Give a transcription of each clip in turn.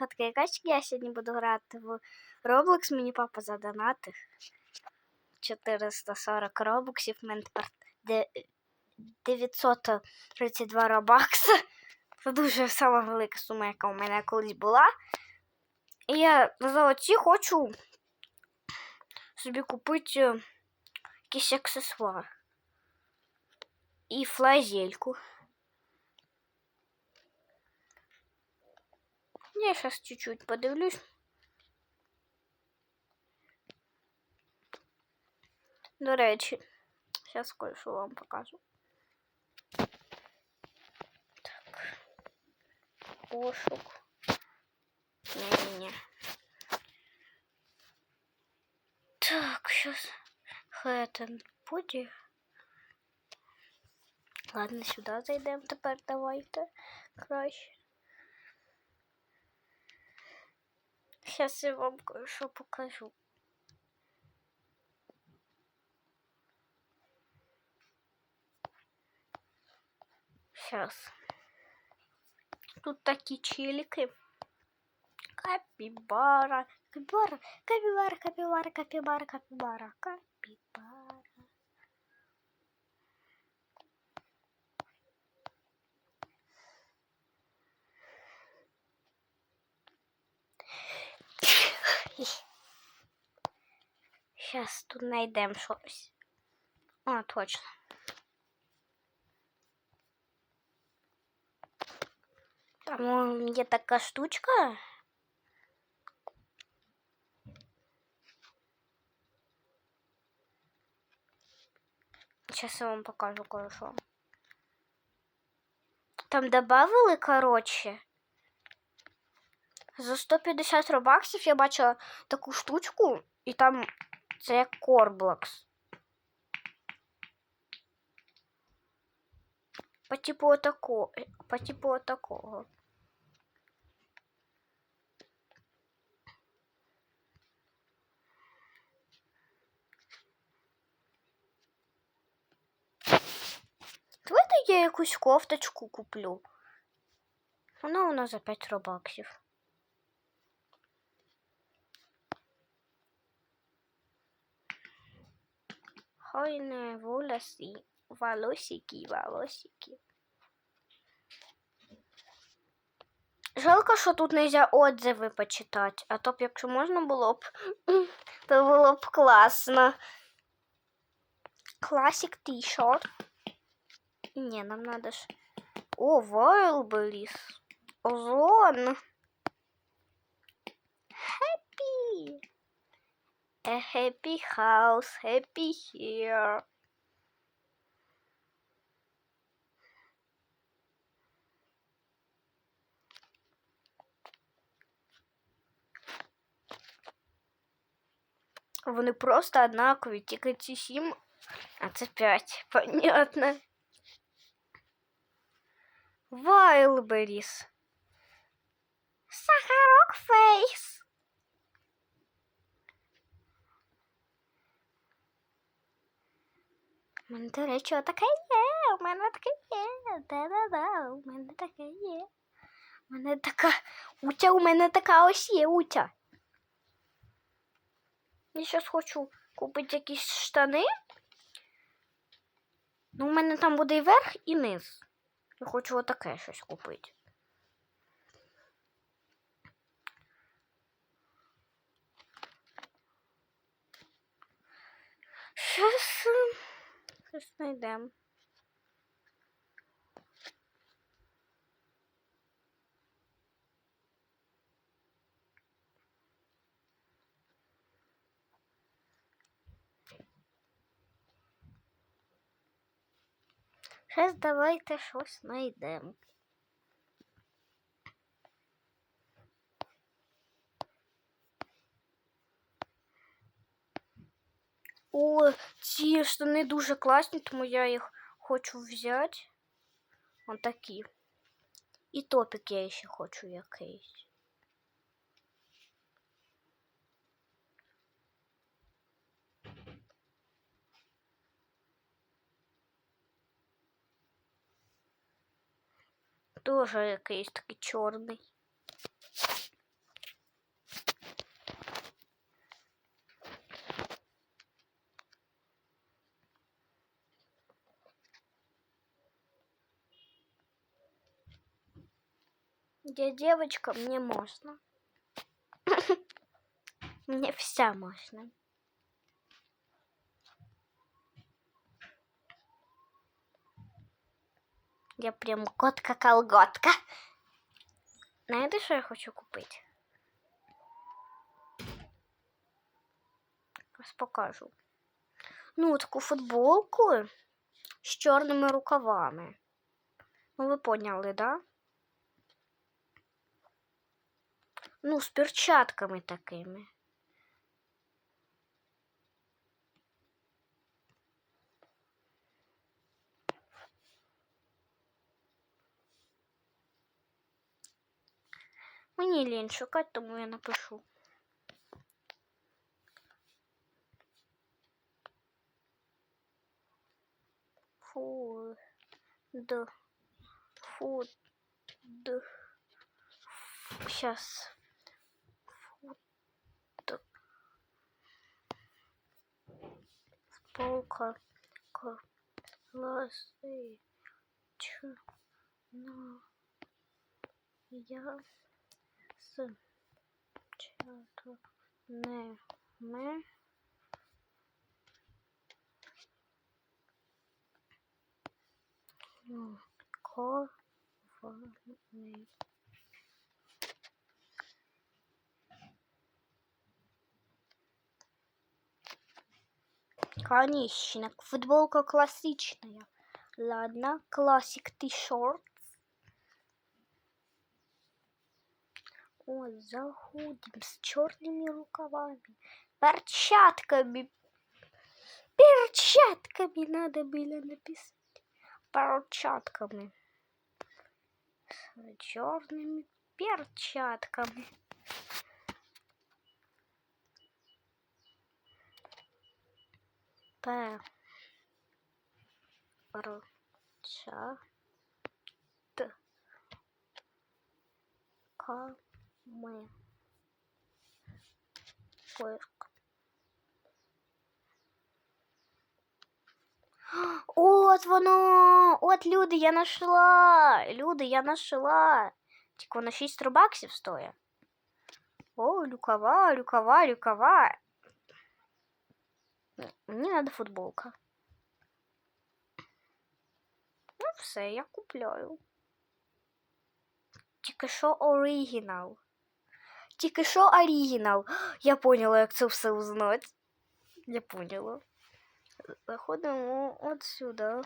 котки качки. Я сьогодні буду грати в Roblox. Мені папа задонатив 440 робоксів. Тепер 932 робакса. Це дуже сама велика сума, яка у мене колись була. І я за оці хочу собі купити е, якийсь аксесуар. І флазельку. Я сейчас чуть-чуть подивлюсь. До речі, зараз кое-що вам покажу. Так. Пошук. Не-не-не. Так, сейчас Хэттон буде. Ладно, сюди зайдемо тепер давайте краще. Сейчас я вам кое-что покажу. Сейчас. Тут такие челики. Капибара. Капибара. Капибара, капибара, капибара, капибара. Капибара. Сейчас тут найдем щось. А, точно. Там є така штучка. Сейчас я вам покажу кое-что. Там добавили, короче. За 150 робаксів я бачила таку штучку, і там це як Корблокс. По типу отакого. По типу отакого. Давайте я якусь кофточку куплю. Вона у нас за 5 робаксів. Хойне волоси, волосики, волосики. Жалко, що тут нельзя отзиви почитати, а то б, якщо можна було б, то було б класно. Classic T-shirt. Не, нам надо ж... О, Wildberries. Озон. Happy. A happy house, happy here. Вони просто однакові, тільки ці сім, а це п'ять. Понятно. Вайлберіс. Сахарок фейс. У мене, до речі, таке є. У мене таке є. Да-да-да, у мене таке є. У мене така утя, у мене така ось є утя. Я зараз хочу купити якісь штани. Ну, у мене там буде і верх, і низ. Я хочу отаке щось купити. Щас, щось знайдемо. Щас давайте щось знайдемо. О, ці штани дуже класні, тому я їх хочу взяти. Ось такі. І топік я ще хочу якийсь. Тоже якийсь такий чорний. Я девочка, мне можно. Мне вся можно. Я прям котка-колготка. Знаєте, що я хочу купити? Ось покажу. Ну, таку футболку з чорними рукавами. Ну, ви поняли, да? Ну, з перчатками такими. Мені лінь шукати, тому я напишу. Фу. Д. Фу. Д. Сейчас. bol kar karlası çınayasın çatı ne kor Конечно, футболка классичная. Ладно, классик ти-шорт. Вот, заходим с черными рукавами, перчатками. Перчатками надо было написать. Перчатками. С черными перчатками. П. Р. Ч. Т. К. М. Поиск. От воно! От люди, я нашла! Люди, я нашла! Тільки воно 6 рубаксів стоїть. О, люкова, люкова, люкова. Мені треба футболка. Ну, все, я купляю. Тільки що оригінал. Тільки що оригінал. Я поняла, як це все узнати. Я поняла. Заходимо от сюди.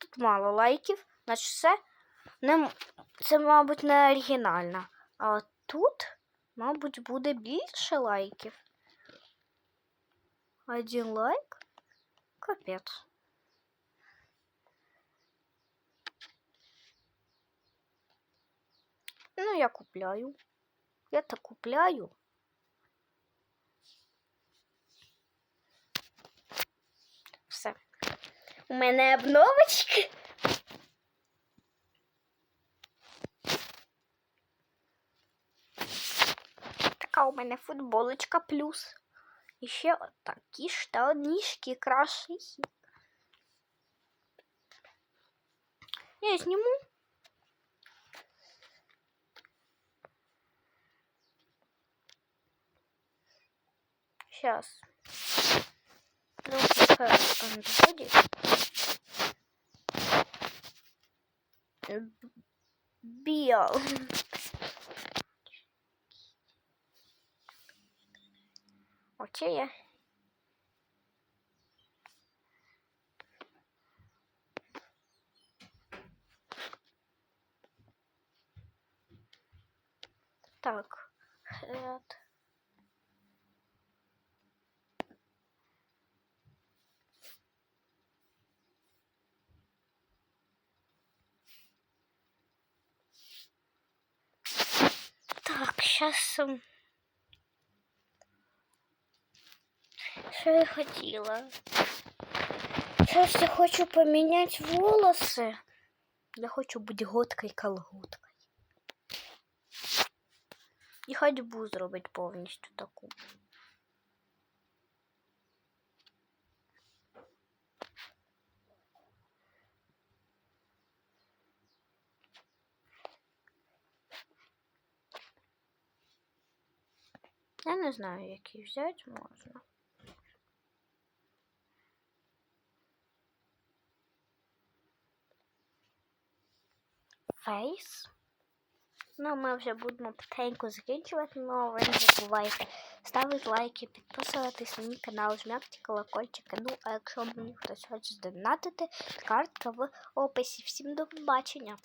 Тут мало лайків, значить все. Не, це, мабуть, не оригінально. А тут, мабуть, буде більше лайків. Один лайк? Капець. Ну, я купляю. Я так купляю. Все. У мене обновочки. Така у мене футболочка плюс. І ще такі штанишки красиві. Я зніму. Сейчас. Ну, пока андроиде. Окей. Так. Head. Так, сейчас... що я хотіла. Сейчас я хочу поменять волосы. Я хочу бути готкой колготкой. І ходьбу зробити повністю таку. Я не знаю, які взяти можна. Фейс. Ну, ми вже будемо потеньку закінчувати, але ви не забувайте ставити лайки, підписуватись на мій канал, жмякти колокольчики. Ну, а якщо мені хтось хоче здонатити, картка в описі. Всім до побачення!